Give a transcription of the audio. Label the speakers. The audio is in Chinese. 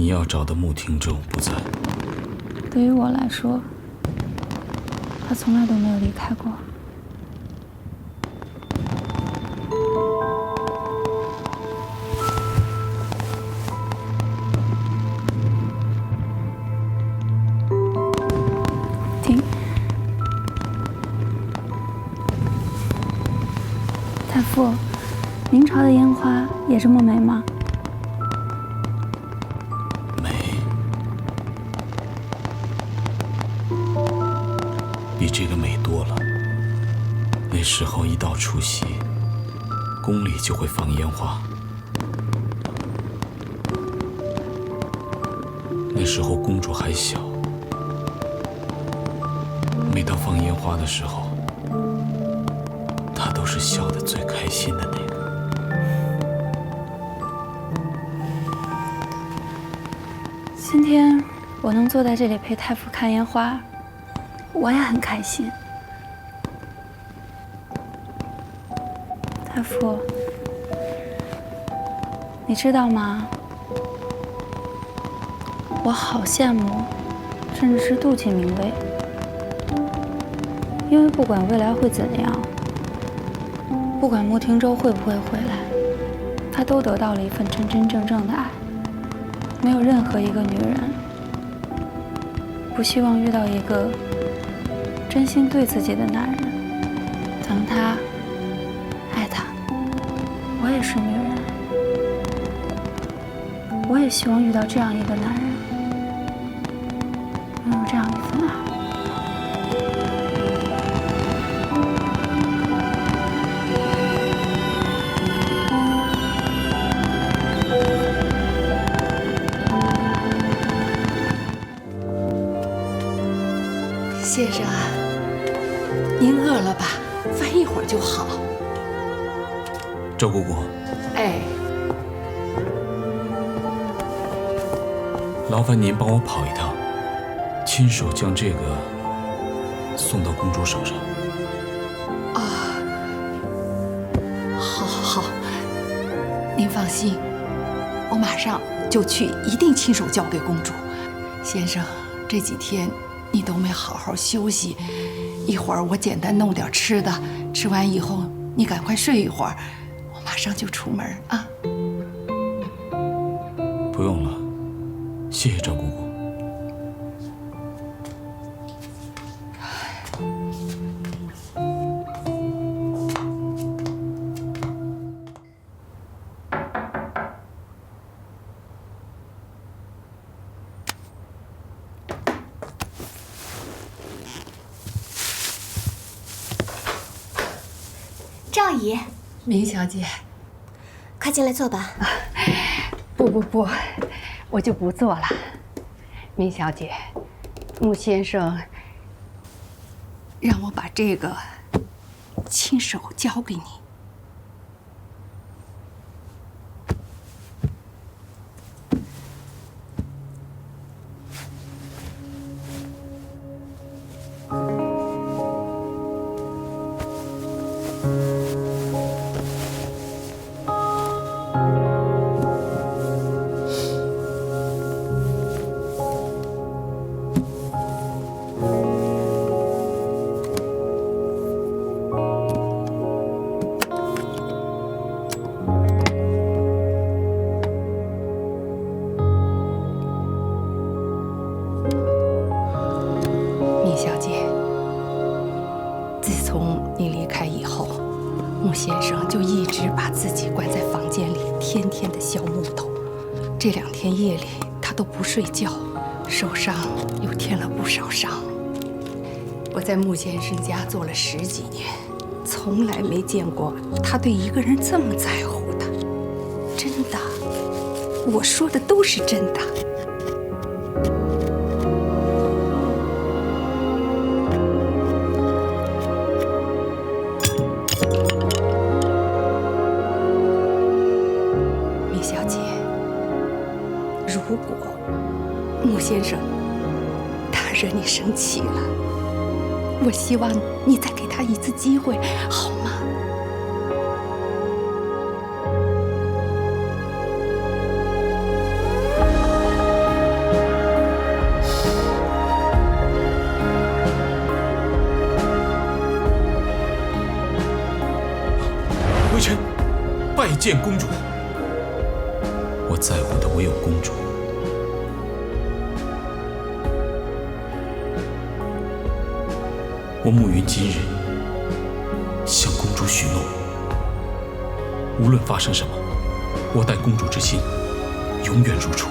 Speaker 1: 你要找的穆廷舟不在。
Speaker 2: 对于我来说，他从来都没有离开过。停！太傅，明朝的烟花也这么美吗？
Speaker 1: 比这个美多了。那时候一到除夕，宫里就会放烟花。那时候公主还小，每当放烟花的时候，她都是笑得最开心的那个。
Speaker 2: 今天我能坐在这里陪太傅看烟花，我也很开心。太傅，你知道吗？我好羡慕，甚至是妒忌明威，因为不管未来会怎样，不管穆廷舟会不会回来，他都得到了一份真真正正的爱。没有任何一个女人不希望遇到一个真心对自己的男人，疼她、爱她。我也是女人，我也希望遇到这样一个男人，拥有这样一份爱。
Speaker 3: 先生啊，您饿了吧？饭一会儿就好。
Speaker 1: 周姑姑，
Speaker 3: 哎，
Speaker 1: 劳烦您帮我跑一趟，亲手将这个送到公主手上。
Speaker 3: 啊好，好，好，您放心，我马上就去，一定亲手交给公主。先生，这几天你都没好好休息，一会儿我简单弄点吃的，吃完以后你赶快睡一会儿，我马上就出门啊。
Speaker 1: 不用了，谢谢照
Speaker 4: 顾姨，
Speaker 3: 明小姐，
Speaker 4: 快进来坐吧。
Speaker 3: 不不不，我就不坐了。明小姐，穆先生让我把这个亲手交给你。从你离开以后，穆先生就一直把自己关在房间里，天天的削木头。这两天夜里他都不睡觉，手上又添了不少伤。我在穆先生家做了十几年，从来没见过他对一个人这么在乎的。真的，我说的都是真的。先生他惹你生气了。我希望你再给他一次机会好吗？微臣拜见公主。
Speaker 1: 我在乎的唯有公主。我慕云今日向公主许诺，无论发生什么，我待公主之心永远如初。